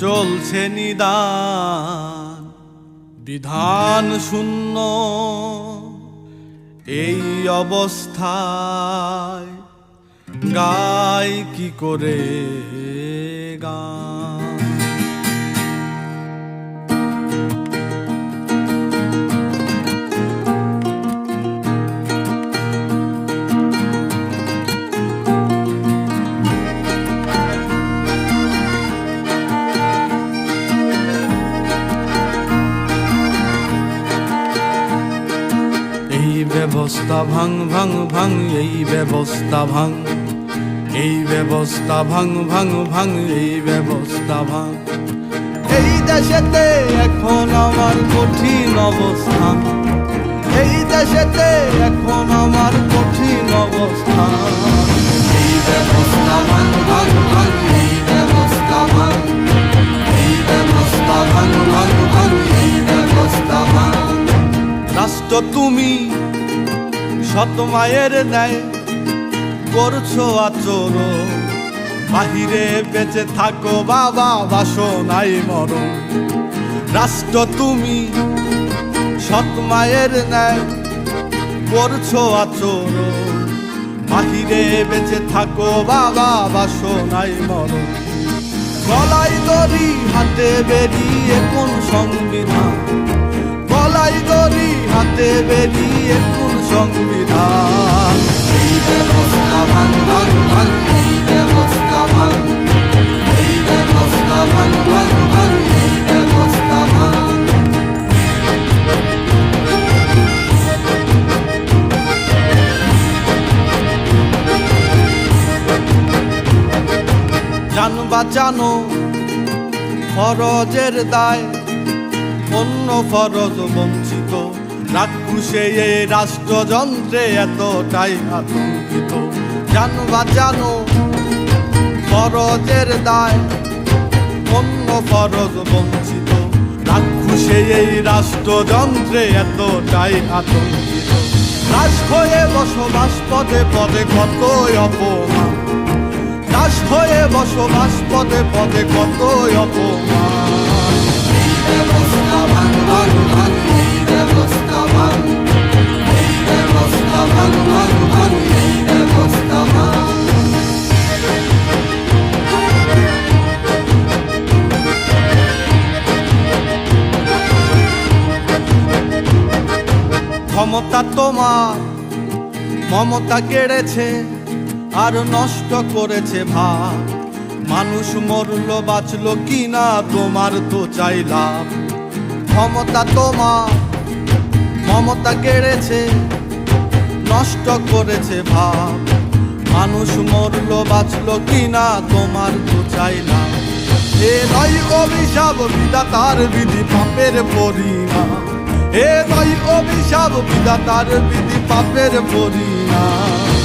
চলছে নিদান বিধান শূন্য। এই অবস্থায় গায় কি করে ব্যবস্থা ভাঙ ভাঙ ভাঙ, এই ব্যবস্থা ভাঙ। এই ব্যবস্থা ভাঙ ভাঙ ভাঙ, এই ব্যবস্থা ভাঙ। এই দেশেতে এখন আমার কঠিন অবস্থান। এই দেশেতে এখন আমার কঠিন অবস্থান। এই ব্যবস্থা ভাঙ ভাঙ ভাঙ, এই ব্যবস্থা ভাঙ। এই ব্যবস্থা ভাঙ ভাঙ ভাঙ, এই ব্যবস্থা ভাঙ। রাষ্ট্র তুমি শত মায়ের ন্যায় করছ আচর বাহিরে বেঁচে থাকো বাবা বাসনাই মরণ। রাষ্ট্র তুমি সৎ মায়ের ন্যায় করছ আচর বাহিরে বেঁচে থাকো বাবা বাসনাই মরণ। গলায় দড়ি হাতে বেরিয়ে কোন সংবিধান? গলায় দড়ি হাতে বেরিয়ে কোন সংবিধান? জান বাঁচানো ফরজের দায় অন্য ফরজ বঞ্চিত। রাক্ষুসে এই রাষ্ট্রযন্ত্রে এতটাই আতঙ্কিত। জান বাঁচানো ফরজের দায়, অন্য ফরজ বঞ্চিত। রাক্ষুসে এই রাষ্ট্রযন্ত্রে এতটাই আতঙ্কিত। দাস হয়ে বসবাস পদে পদে কতই অপমান। দাস হয়ে বসবাস পদে পদে কতই অপমান। ক্ষমতা তোমার, মমতা কেড়েছে আর নষ্ট করেছে ভাব মানুষ মরল, বাঁচল কি না, তোমার তো চাই লাভ। ক্ষমতা তোমার, মমতা কেড়েছে, নষ্ট করেছে ভাব মানুষ মরল, বাঁচল কি না, তোমার তো চাই লাভ। এ নয় অভিশাপ, বিধাতার বিধি, পাপের পরিণাম এ নয় অভিশাপ বিধাতার বিধি পাপের ভাঙ